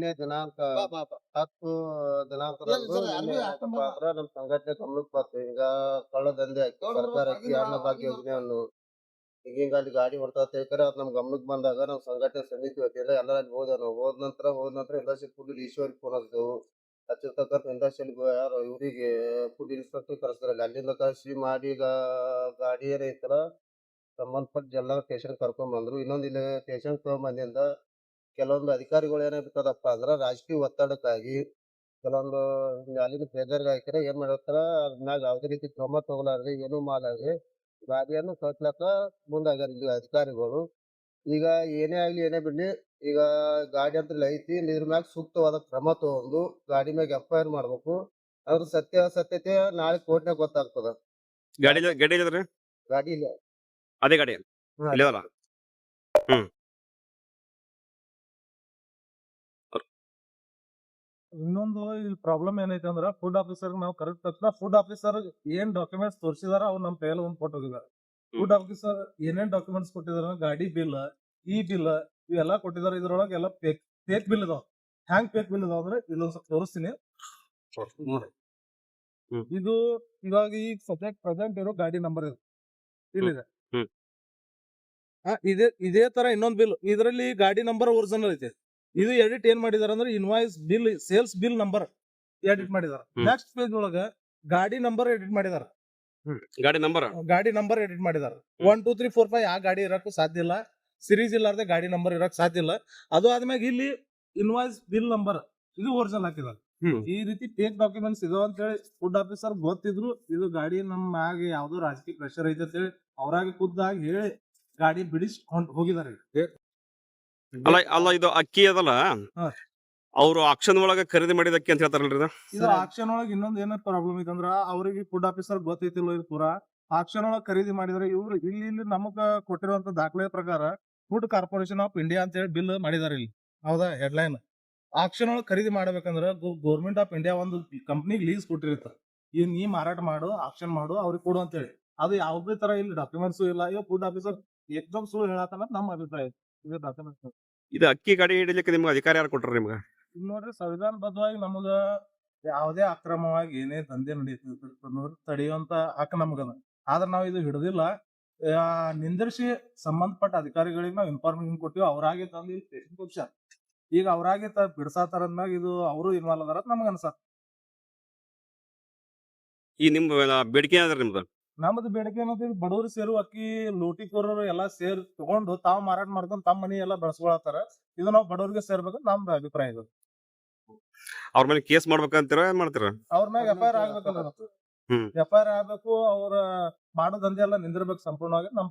ನಿನ್ನೆ ದಿನಾಂಕ. ಹತ್ತು ದಿನಾಂಕದಂದು ಅಂದ್ರ ನಮ್ ಸಂಘಟನೆ ಗಮನಕ್ಕೆ ಬಂತು ಈಗ ಕಳ್ಳದಂಧೆ ಆಯ್ತು. ಸರ್ಕಾರ ಅಕ್ಕಿ ಅನ್ನ ಭಾಗ್ಯ ಯೋಜನೆ ಯೋಜನೆಯನ್ನು ಈಗ ಹಿಂಗ ಅಲ್ಲಿ ಗಾಡಿ ಹೊಡ್ತಾ ತಿಳ್ಕರೆ ಅದ್ ನಮ್ ಗಮನಕ್ಕೆ ಬಂದಾಗ ನಮ್ ಸಂಘಟನೆ ಸಮಿತಿ ವತಿಯಿಂದ ಎಲ್ಲ ಅಲ್ಲಿ ಹೋದ ನಾವು. ಹೋದ ನಂತರ ಹೋದ ನಂತರ ಇಂಡಸ್ಟ್ರಿ ಫುಡ್ ಈಶ್ವರ್ ಫೋನ್ ಹಚ್ಚಿದೆವು ಹಚ್ಚಿರ್ತಕ್ಕಂಥ ಇಂಡಸ್ಟ್ರಿಯಲ್ ಯಾರು ಇವರಿಗೆ ಫುಡ್ ಇನ್ಸ್ಪೆಕ್ಟರ್ ಕರೆಸ್ತಾರಲ್ಲ ಅಲ್ಲಿಂದ ಕಳಿಸಿ ಮಾಡಿ ಈಗ ಗಾಡಿ ಏನೈತಲ್ಲ ಸಂಬಂಧಪಟ್ಟ ಎಲ್ಲ ಸ್ಟೇಷನ್ ಕರ್ಕೊಂಡ್ ಬಂದ್ರು. ಇನ್ನೊಂದ್ ಇಲ್ಲಿ ಸ್ಟೇಷನ್ ತಗೊಂಬಂದಿಂದ ಕೆಲವೊಂದು ಅಧಿಕಾರಿಗಳು ಏನಾಗ್ಬಿಟ್ಟದಪ್ಪ ಅಂದ್ರ ರಾಜಕೀಯ ಒತ್ತಡಕ್ಕಾಗಿ ಕೆಲವೊಂದು ಅಲ್ಲಿನ ಪ್ರೆಜರ್ ಹಾಕಿರ ಏನ್ ಮಾಡಿರ್ತಾರ ಅದ್ನಾಗ ಯಾವ್ದೇ ರೀತಿ ಕ್ರಮ ತಗೊಳಾರ್ರಿ ಏನು ಮಾಡಾರ್ರಿ ಗಾಡಿಯನ್ನು ಕಟ್ಲಕ್ಕ ಮುಂದಾಗ್ಯಾರ ಇಲ್ಲಿ ಅಧಿಕಾರಿಗಳು. ಈಗ ಏನೇ ಆಗ್ಲಿ ಏನೇ ಬಿಡ್ಲಿ ಈಗ ಗಾಡಿ ಅಂತ ಐತಿ ಇದ್ರ ಮ್ಯಾಗ ಸೂಕ್ತವಾದ ಕ್ರಮ ತಗೊಂಡು ಗಾಡಿ ಮ್ಯಾಗ ಎಫ್ ಐ ಆರ್ ಮಾಡ್ಬೇಕು. ಅದ್ರ ಸತ್ಯಾಸತ್ಯತೆ ನಾಳೆ ಕೋರ್ಟ್ನಾಗ ಗೊತ್ತಾಗ್ತದ. ಗಾಡಿ ಗಾಡಿ ಗಾಡಿ ಇಲ್ಲ. ಅದೇ ಗಾಡಿ? ಹಾ. ಇನ್ನೊಂದು ಇಲ್ಲಿ ಪ್ರಾಬ್ಲಮ್ ಏನೈತೆ ಅಂದ್ರೆ ಫುಡ್ ಆಫೀಸರ್ ನಾವು ಕರೆಕ್ಟ್ ತಕ್ಷಣ ಫುಡ್ ಆಫೀಸರ್ ಏನ್ ಡಾಕ್ಯುಮೆಂಟ್ಸ್ ತೋರಿಸಿದಾರ ಅವ್ರು ನಮ್ ಕೈಯಲ್ಲಿ ಒಂದ್ ಕೊಟ್ಟು ಹೋಗಿದಾರೆ ಫುಡ್ ಆಫೀಸರ್ ಏನೇನ್ ಡಾಕ್ಯುಮೆಂಟ್ಸ್ ಕೊಟ್ಟಿದಾರ ಗಾಡಿ ಬಿಲ್ ಈ ಬಿಲ್ ಇವೆಲ್ಲ ಕೊಟ್ಟಿದಾರ ಇದ್ರೊಳಗೆ ಎಲ್ಲ ಫೇಕ್ ಪೇಕ್ ಬಿಲ್ ಇದಾವ. ಹ್ಯಾಂಗ್ ಫೇಕ್ ಬಿಲ್ ಇದಾವ ಅಂದ್ರೆ ಇಲ್ಲೊಂದ್ ಸ್ವಲ್ಪ ತೋರಿಸ್ತೀನಿ. ಇದು ಇವಾಗ ಈ ಸಬ್ಜೆಕ್ಟ್ ಪ್ರೆಸೆಂಟ್ ಇರೋ ಗಾಡಿ ನಂಬರ್ ಇದು. ಇಲ್ಲಿದೆ. ಇದೇ ಇದೇ ತರ ಇನ್ನೊಂದ್ ಬಿಲ್ ಇದರಲ್ಲಿ ಗಾಡಿ ನಂಬರ್ ಒರಿಜಿನಲ್ ಐತೆ. ಇದು ಎಡಿಟ್ ಏನ್ ಮಾಡಿದಾರ ಅಂದ್ರೆ invoice bill sales bill number edit ಮಾಡಿದಾರ. ಹ್ಮ್. ನೆಕ್ಸ್ಟ್ ಪೇಜ್ ಒಳಗ ಗಾಡಿ ನಂಬರ್ ಎಡಿಟ್ ಮಾಡಿದಾರ. ಗಾಡಿ ನಂಬರ್ ಗಾಡಿ ನಂಬರ್ ಎಡಿಟ್ ಮಾಡಿದಾರ. One two three four five ಆ ಗಾಡಿ ಇರಕ್ಕೂ ಸಾಧ್ಯ ಇಲ್ಲ. ಸಿರೀಸ್ ಇಲ್ಲಾರ್ದೆ ಗಾಡಿ ನಂಬರ್ ಇರಕ್ ಸಾಧ್ಯ ಇಲ್ಲ. ಅದು ಆದ್ಮ್ಯಾಗ ಇಲ್ಲಿ ಇನ್ವಾಯ್ಸ್ ಬಿಲ್ ನಂಬರ್ ಇದು ಒರಿಜಿನಲ್ ಹಾಕಿದಾರ. ಈ ರೀತಿ ಟೇಕ್ ಡಾಕ್ಯುಮೆಂಟ್ಸ್ ಇದಾವ ಅಂತ ಹೇಳಿ ಫುಡ್ ಆಫೀಸರ್ ಗೊತ್ತಿದ್ರು ಇದು ಗಾಡಿ ನಮ್ಮ ಮ್ಯಾಗ ಯಾವ್ದೋ ರಾಜಕೀಯ ಪ್ರೆಷರ್ ಐತೆ ಅಂತ ಹೇಳಿ ಅವ್ರಾಗ ಖುದ್ದಾಗಿ ಹೇಳಿ ಗಾಡಿ ಬಿಡಿಸ್ಕೊಂಡು ಹೋಗಿದಾರೆ. ಅಲ್ಲ ಅಲ್ಲ ಇದು ಅಕ್ಕಿ ಅದಲ್ಲ? ಹಾ. ಅವ್ರು ಆಕ್ಷನ್ ಒಳಗ ಖರೀದಿ ಮಾಡಿದ ಅಕ್ಕಿ ಅಂತ ಹೇಳ್ತಾರಲ್ರಿ ಇದು? ಇದು ಆಕ್ಷನ್ ಒಳಗೆ ಇನ್ನೊಂದ್ ಏನ ಪ್ರಾಬ್ಲಮ್ ಐತಂದ್ರ ಅವ್ರಿಗೆ ಫುಡ್ ಆಫೀಸರ್ ಗೊತ್ತೈತಿಲ್ಲ ಇದು ಪೂರಾ. ಆಕ್ಷನ್ ಒಳಗೆ ಖರೀದಿ ಮಾಡಿದ್ರೆ ಇವ್ರು ಇಲ್ಲಿ ಇಲ್ಲಿ ನಮಗ ಕೊಟ್ಟಿರುವಂತ ದಾಖಲೆ ಪ್ರಕಾರ ಫುಡ್ ಕಾರ್ಪೊರೇಷನ್ ಆಫ್ ಇಂಡಿಯಾ ಅಂತ ಹೇಳಿ ಬಿಲ್ ಮಾಡಿದಾರೆ ಇಲ್ಲಿ. ಹೌದಾ? ಹೆಡ್ಲೈನ್ ಆಕ್ಷನ್ ಒಳಗೆ ಖರೀದಿ ಮಾಡ್ಬೇಕಂದ್ರ ಗೌರ್ಮೆಂಟ್ ಆಫ್ ಇಂಡಿಯಾ ಒಂದು ಕಂಪ್ನಿಗೆ ಲೀಸ್ ಕೊಟ್ಟಿರುತ್ತ. ಈ ನೀ ಮಾರಾಟ ಮಾಡು ಆಕ್ಷನ್ ಮಾಡು ಅವ್ರಿಗೆ ಕೊಡು ಅಂತ ಹೇಳಿ. ಅದು ಯಾವುದೇ ತರ ಇಲ್ಲಿ ಡಾಕ್ಯುಮೆಂಟ್ಸ್ ಇಲ್ಲ. ಇವಾಗ ಫುಡ್ ಆಫೀಸರ್ ಎಕ್ಸಾಮ್ ಸುಳ್ಳು ಹೇಳತ್ತಾನ ನಮ್ಮ ಅಭಿಪ್ರಾಯ. ಇದು ಇದು ಅಕ್ಕಿ ಗಾಡಿ ಹಿಡಿಲಿಕ್ಕೆ ನಿಮ್ಗೆ ಅಧಿಕಾರ ಯಾರು ಕೊಟ್ಟರು ನಿಮ್ಗೆ? ಈಗ ನೋಡ್ರಿ ಸಂವಿಧಾನಬದ್ಧವಾಗಿ ನಮಗ ಯಾವುದೇ ಅಕ್ರಮವಾಗಿ ಏನೇ ದಂಧೆ ನಡೆಯುತ್ತೆ ತಡೆಯುವಂತ ಹಕ್ಕು ನಮಗದ. ಆದ್ರ ನಾವು ಇದು ಹಿಡಿದಿಲ್ಲ. ನಿಂದರ್ಸಿ ಸಂಬಂಧಪಟ್ಟ ಅಧಿಕಾರಿಗಳಿಗೆ ನಾವು ಇನ್ಫಾರ್ಮೇಶನ್ ಕೊಟ್ಟಿವಿ. ಅವ್ರಾಗೆ ತಂದು ಸ್ಟೇಷನ್ ಕೊಡ್ಸ್ಯಾರ ಈಗ ಅವರಾಗೆ ತ ಬಿಡ್ಸಾತಾರ ಅಂದ್ಮ್ಯಾಗ ಇದು ಅವರು ಇನ್ವಾಲ್ವ್ ಅದಾರ ನಮ್ಗೆ ಅನ್ಸತ್ ಈ ನಿಮ್ಮ ಬೇಡಿಕೆ ಏನಾದ್ರಿ ನಿಮ್ದು? ನಮ್ದು ಬೇಡಿಕೆ ಏನಂತ ಬಡವರು ಸೇರು ಅಕ್ಕಿ ಲೂಟಿಕೋರರು ಎಲ್ಲಾ ಸೇರ್ ತಗೊಂಡು ತಾವು ಮಾರಾಟ ಮಾಡ್ಕೊಂಡು ತಮ್ಮ ಮನಿ ಎಲ್ಲಾ ಬೆಳೆಸ್ಕೊಳತ್ತಾರ. ಇದು ನಾವು ಬಡವರಿಗೆ ಸೇರ್ಬೇಕು ನಮ್ದು ಅಭಿಪ್ರಾಯ ಇದು. ಅವ್ರ ಮೇಲೆ ಕೇಸ್ ಮಾಡ್ಬೇಕಂತೀರ ಏನ್ ಮಾಡ್ತೀರ? ಅವ್ರ ಮ್ಯಾಗ ಎಫ್ ಐ ಆರ್ ಆಗ್ಬೇಕಲ್ಲ. ಎಫ್ ಐ ಆರ್ ಆಗ್ಬೇಕು ಅವ್ರ ಮಾಡೋ ದಂಧೆ ಎಲ್ಲ ನಿಂದಿರ್ಬೇಕು ಸಂಪೂರ್ಣವಾಗಿ ನಮ್